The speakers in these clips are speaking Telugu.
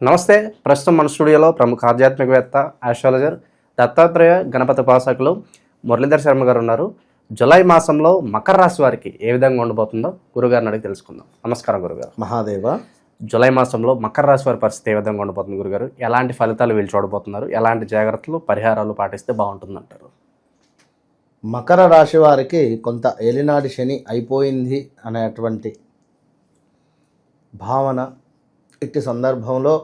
నమస్తే ప్రస్తుతం మన స్టూడియోలో ప్రముఖ ఆధ్యాత్మికవేత్త ఆస్ట్రాలజర్ దత్తాత్రేయ గణపతి ఉపాసకులు మురళీధర్ శర్మ గారు ఉన్నారు. జులై మాసంలో మకర రాశి వారికి ఏ విధంగా ఉండబోతుందో గురుగారిని అడిగి తెలుసుకుందాం. నమస్కారం గురుగారు. మహాదేవ. జులై మాసంలో మకర రాశి వారి పరిస్థితి ఏ విధంగా ఉండబోతుంది గురుగారు? ఎలాంటి ఫలితాలు వీళ్ళు చూడబోతున్నారు? ఎలాంటి జాగ్రత్తలు పరిహారాలు పాటిస్తే బాగుంటుందంటారు? మకర రాశి వారికి కొంత ఏలినాటి శని అయిపోయింది అనేటువంటి భావన ఇట్టి సందర్భంలో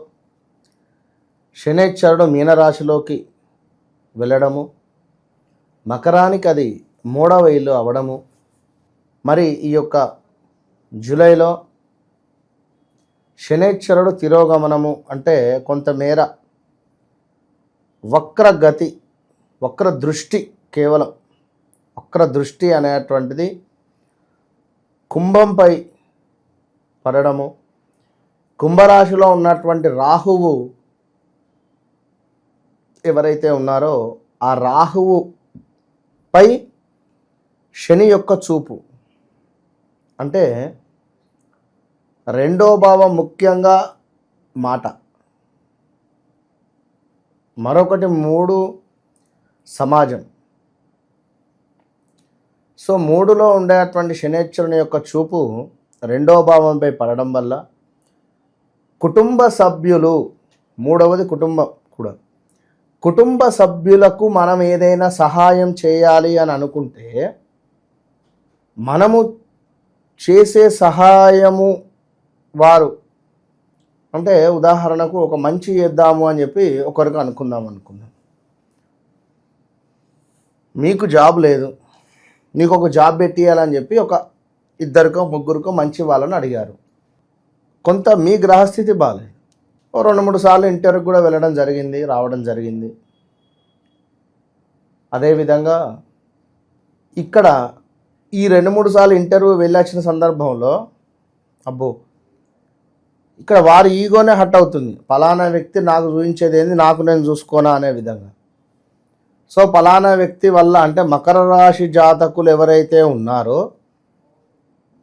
శనేశ్వరుడు మీనరాశిలోకి వెళ్ళడము మకరానికి అది మూడవ ఇల్లు అవడము మరి ఈ యొక్క జూలైలో శనేశ్వరుడు తిరోగమనము అంటే కొంతమేర వక్రగతి వక్ర దృష్టి కేవలం వక్ర దృష్టి అనేటువంటిది కుంభంపై పడడము కుంభరాశిలో ఉన్నటువంటి రాహువు ఎవరైతే ఉన్నారో ఆ రాహువు పై శని యొక్క చూపు. అంటే రెండో భావం ముఖ్యంగా మాట. మరొకటి మూడు సమాజం. సో మూడులో ఉండేటువంటి శనేశ్వరుని యొక్క చూపు రెండో భావంపై పడడం వల్ల కుటుంబ సభ్యులు మూడవది కుటుంబం కూడా. కుటుంబ సభ్యులకు మనం ఏదైనా సహాయం చేయాలి అని అనుకుంటే మనము చేసే సహాయము వారు. అంటే ఉదాహరణకు ఒక మంచి చేద్దాము అని చెప్పి ఒకరికి అనుకుందాం అనుకుందాం. మీకు జాబ్ లేదు నీకు ఒక జాబ్ పెట్టియాలని చెప్పి ఒక ఇద్దరికో ముగ్గురికో మంచి వాళ్ళని అడిగారు. కొంత మీ గ్రహస్థితి బాగాలేదు ఓ రెండు మూడు సార్లు ఇంటర్వ్యూకి కూడా వెళ్ళడం జరిగింది రావడం జరిగింది. అదేవిధంగా ఇక్కడ ఈ రెండు మూడు సార్లు ఇంటర్వ్యూ వెళ్ళొచ్చిన సందర్భంలో అబ్బో ఇక్కడ వారి ఈగోనే హట్ అవుతుంది. ఫలానా వ్యక్తి నాకు చూపించేది ఏంది నాకు నేను చూసుకోనా అనే విధంగా. సో ఫలానా వ్యక్తి వల్ల అంటే మకర రాశి జాతకులు ఎవరైతే ఉన్నారో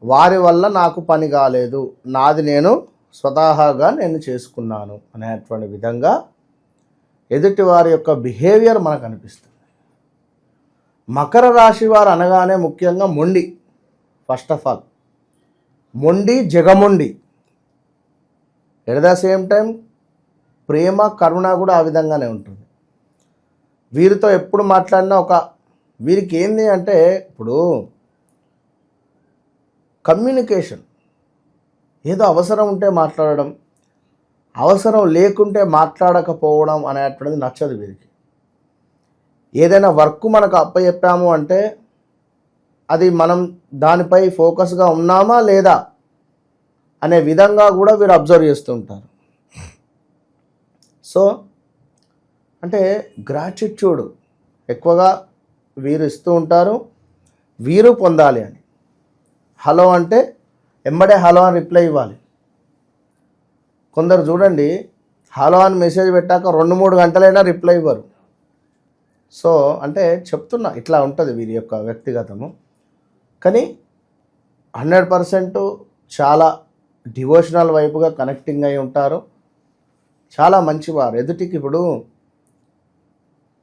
వారి వల్ల నాకు పని కాలేదు. నాది నేను స్వతహాగా నేను చేసుకున్నాను అనేటువంటి విధంగా ఎదుటి వారి యొక్క బిహేవియర్ మనకు అనిపిస్తుంది. మకర రాశి వారు అనగానే ముఖ్యంగా మొండి ఫస్ట్ ఆఫ్ ఆల్ మొండి జగమొండి. ఎట్ ద సేమ్ టైం ప్రేమ కరుణ కూడా ఆ విధంగానే ఉంటుంది. వీరితో ఎప్పుడు మాట్లాడినా ఒక వీరికి ఏంది అంటే ఇప్పుడు కమ్యూనికేషన్. ఏదో అవసరం ఉంటే మాట్లాడడం అవసరం లేకుంటే మాట్లాడకపోవడం అనేటువంటిది నచ్చదు వీరికి. ఏదైనా వర్క్ మనకు అప్పచెప్పాము అంటే అది మనం దానిపై ఫోకస్గా ఉన్నామా లేదా అనే విధంగా కూడా వీరు అబ్జర్వ్ చేస్తూ ఉంటారు. సో అంటే గ్రాటిట్యూడ్ ఎక్కువగా వీరు ఇస్తూ ఉంటారు వీరు పొందాలి అని. హలో అంటే ఎంబడే హలో అని రిప్లై ఇవ్వాలి. కొందరు చూడండి హలో అని మెసేజ్ పెట్టాక రెండు మూడు గంటలైనా రిప్లై ఇవ్వరు. సో అంటే చెప్తున్నా ఇట్లా ఉంటుంది వీరి యొక్క వ్యక్తిగతము. కానీ హండ్రెడ్ పర్సెంట్ చాలా డివోషనల్ వైపుగా కనెక్టింగ్ అయి ఉంటారు. చాలా మంచివారు. ఎదుటికి ఇప్పుడు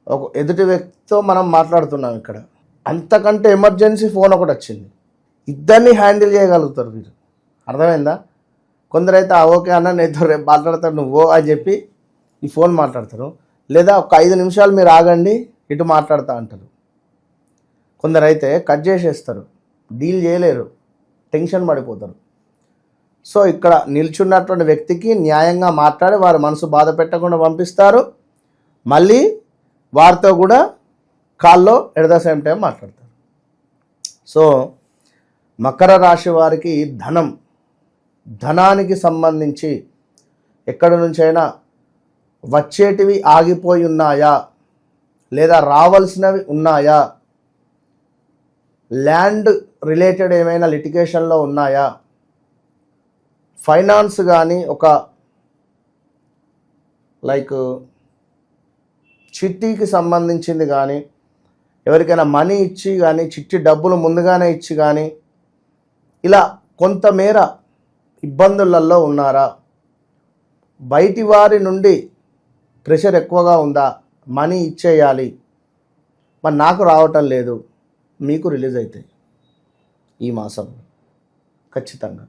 ఒక ఎదుటి వ్యక్తితో మనం మాట్లాడుతున్నాం ఇక్కడ. అంతకంటే ఎమర్జెన్సీ ఫోన్ ఒకటి వచ్చింది. ఇద్దరిని హ్యాండిల్ చేయగలుగుతారు మీరు. అర్థమైందా? కొందరైతే "ఆ, ఓకే అన్న నేను రేపు మాట్లాడతాను నువ్వు అని చెప్పి ఈ ఫోన్ మాట్లాడతారు. లేదా ఒక ఐదు నిమిషాలు మీరు ఆగండి ఇటు మాట్లాడతా అంటారు. కొందరైతే కట్ చేసేస్తారు. డీల్ చేయలేరు. టెన్షన్ పడిపోతారు. సో ఇక్కడ నిల్చున్నటువంటి వ్యక్తికి న్యాయంగా మాట్లాడి వారి మనసు బాధ పెట్టకుండా పంపిస్తారు. మళ్ళీ వారితో కూడా కాల్లో ఎట్ ద సేమ్ టైం మాట్లాడతారు. సో మకర రాశి వారికి ధనం ధనానికి సంబంధించి ఎక్కడి నుంచైనా వచ్చేటివి ఆగిపోయి ఉన్నాయా? లేదా రావాల్సినవి ఉన్నాయా? ల్యాండ్ రిలేటెడ్ ఏమైనా లిటిగేషన్లో ఉన్నాయా? ఫైనాన్స్ కానీ ఒక లైక్ చిట్టీకి సంబంధించింది కానీ ఎవరికైనా మనీ ఇచ్చి కానీ చిట్టి డబ్బులు ముందుగానే ఇచ్చి కానీ ఇలా కొంతమేర ఇబ్బందులలో ఉన్నారా? బయటి వారి నుండి ప్రెషర్ ఎక్కువగా ఉందా? మనీ ఇచ్చేయాలి. మరి నాకు రావటం లేదు. మీకు రిలీజ్ అవుతాయి ఈ మాసం ఖచ్చితంగా.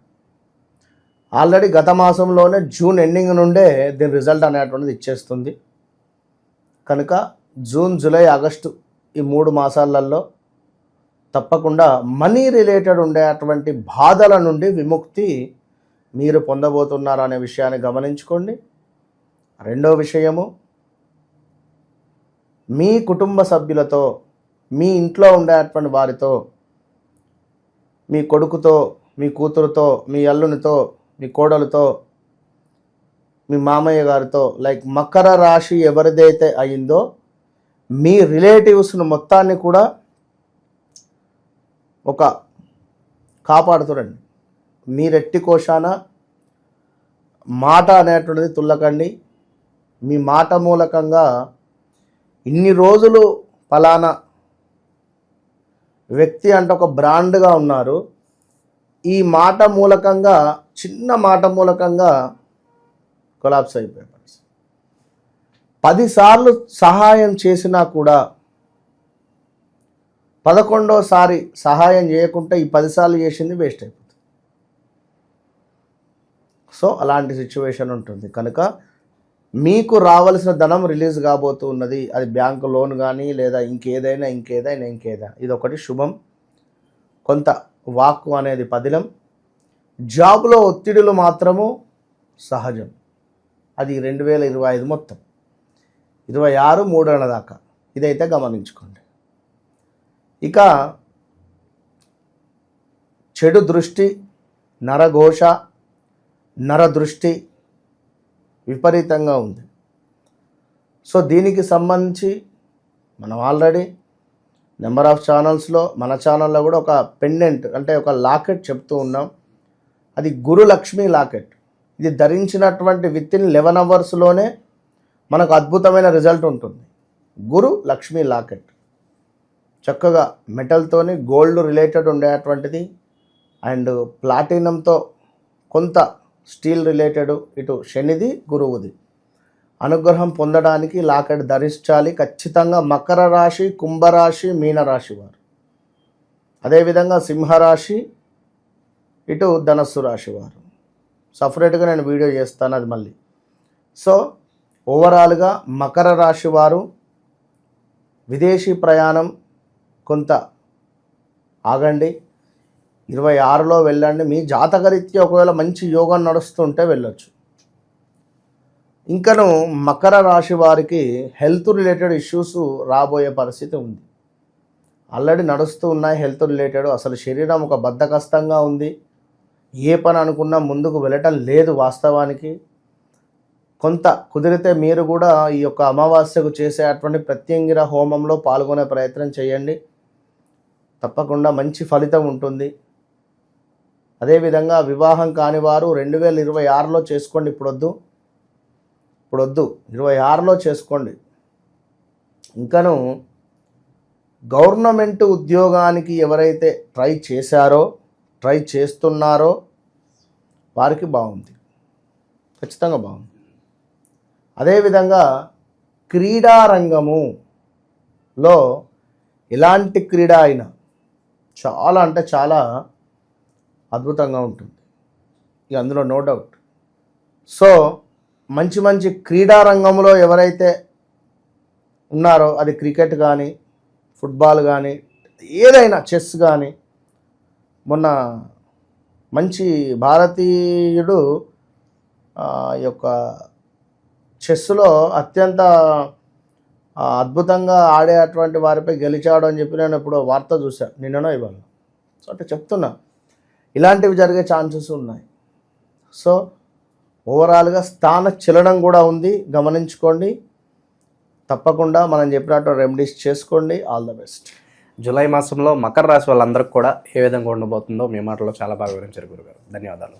ఆల్రెడీ గత మాసంలోనే జూన్ ఎండింగ్ నుండే దీని రిజల్ట్ అనేటువంటిది ఇచ్చేస్తుంది. కనుక జూన్ జూలై ఆగస్టు ఈ మూడు మాసాలలో తప్పకుండా మనీ రిలేటెడ్ ఉండేటువంటి బాధల నుండి విముక్తి మీరు పొందబోతున్నారు అనే విషయాన్ని గమనించుకోండి. రెండో విషయము మీ కుటుంబ సభ్యులతో మీ ఇంట్లో ఉండేటువంటి వారితో మీ కొడుకుతో మీ కూతురుతో మీ అల్లునితో మీ కోడలతో మీ మామయ్య గారితో లైక్ మకర రాశి ఎవరిదైతే అయిందో మీ రిలేటివ్స్ను మొత్తాన్ని కూడా ఒక కాపాడుతురండి మీరెట్టి కోశాన మాట అనేటువంటిది తుల్లకండి. మీ మాట మూలకంగా ఇన్ని రోజులు ఫలానా వ్యక్తి అంటే ఒక బ్రాండ్గా ఉన్నారు. ఈ మాట మూలకంగా చిన్న మాట మూలకంగా కొలాప్స్ అయిపోయే పదిసార్లు సహాయం చేసినా కూడా పదకొండోసారి సహాయం చేయకుంటే ఈ పదిసార్లు చేసింది వేస్ట్ అయిపోతుంది. సో అలాంటి సిచ్యువేషన్ ఉంటుంది. కనుక మీకు రావాల్సిన ధనం రిలీజ్ కాబోతూ ఉన్నది. అది బ్యాంకు లోన్ కానీ లేదా ఇంకేదైనా ఇంకేదైనా ఇంకేదైనా ఇది ఒకటి శుభం. కొంత వాక్కు అనేది పదిలం. జాబ్లో ఒత్తిడులు మాత్రము సహజం. అది రెండు వేల ఇరవై ఐదు మొత్తం. ఇరవై ఆరు మూడేళ్ళ దాకా. ఇదైతే గమనించుకోండి. ఇక చెడు దృష్టి నరఘోష నరదృష్టి విపరీతంగా ఉంది. సో దీనికి సంబంధించి మనం ఆల్రెడీ నెంబర్ ఆఫ్ ఛానల్స్లో మన ఛానల్లో కూడా ఒక పెండెంట్ అంటే ఒక లాకెట్ చెప్తూ ఉన్నాం. అది గురు లక్ష్మి లాకెట్. ఇది ధరించినటువంటి విత్ ఇన్ లెవెన్ అవర్స్లోనే మనకు అద్భుతమైన రిజల్ట్ ఉంటుంది. గురు లక్ష్మి లాకెట్. చక్కగా మెటల్తోని గోల్డ్ రిలేటెడ్ ఉండేటువంటిది అండ్ ప్లాటినంతో కొంత స్టీల్ రిలేటెడ్ ఇటు శనిది గురువుది. అనుగ్రహం పొందడానికి లాకెట్ ధరించాలి. ఖచ్చితంగా మకర రాశి కుంభరాశి మీనరాశి వారు. అదేవిధంగా సింహరాశి ఇటు ధనస్సు రాశి వారు. సపరేట్గా నేను వీడియో చేస్తాను అది మళ్ళీ. సో ఓవరాల్గా మకర రాశి వారు విదేశీ ప్రయాణం కొంత ఆగండి. ఇరవై ఆరులో వెళ్ళండి. మీ జాతకరీత్యా ఒకవేళ మంచి యోగం నడుస్తుంటే వెళ్ళొచ్చు. ఇంకను మకర రాశి వారికి హెల్త్ రిలేటెడ్ ఇష్యూస్ రాబోయే పరిస్థితి ఉంది. ఆల్రెడీ నడుస్తూ ఉన్నాయి హెల్త్ రిలేటెడ్. అసలు శరీరం ఒక బద్ధకస్తంగా ఉంది. ఏ పని అనుకున్నా ముందుకు వెళ్ళటం లేదు వాస్తవానికి. కొంత కుదిరితే మీరు కూడా ఈ యొక్క అమావాస్యకు చేసేటువంటి ప్రత్యంగిర హోమంలో పాల్గొనే ప్రయత్నం చేయండి. తప్పకుండా మంచి ఫలితం ఉంటుంది. అదేవిధంగా వివాహం కాని వారు రెండు వేల ఇరవై ఆరులో చేసుకోండి ఇప్పుడు వద్దు ఇప్పుడు వద్దు ఇరవై ఆరులో చేసుకోండి. ఇంకను గవర్నమెంట్ ఉద్యోగానికి ఎవరైతే ట్రై చేశారో ట్రై చేస్తున్నారో వారికి బాగుంది. ఖచ్చితంగా బాగుంది. అదేవిధంగా క్రీడారంగములో ఎలాంటి క్రీడ అయినా చాలా అంటే చాలా అద్భుతంగా ఉంటుంది. ఇక అందులో నో డౌట్ సో మంచి మంచి క్రీడా రంగంలో ఎవరైతే ఉన్నారో అది క్రికెట్ కానీ ఫుట్బాల్ కానీ ఏదైనా చెస్ కానీ మొన్న మంచి భారతీయుడు ఈ యొక్క చెస్లో అత్యంత అద్భుతంగా ఆడే అటువంటి వారిపై గెలిచాడు అని చెప్పి నేను ఇప్పుడు వార్త చూశాను. నిన్ననో ఇవాళ సో అంటే చెప్తున్నా. ఇలాంటివి జరిగే ఛాన్సెస్ ఉన్నాయి. సో ఓవరాల్గా స్థాన చలనం కూడా ఉంది. గమనించుకోండి. తప్పకుండా మనం చెప్పినట్టు రెమెడీస్ చేసుకోండి. All the best. జూలై మాసంలో మకర రాశి వాళ్ళందరికీ కూడా ఏ విధంగా ఉండబోతుందో మీ మాటలో చాలా బాగా వివరించారు గురుగారు. ధన్యవాదాలు.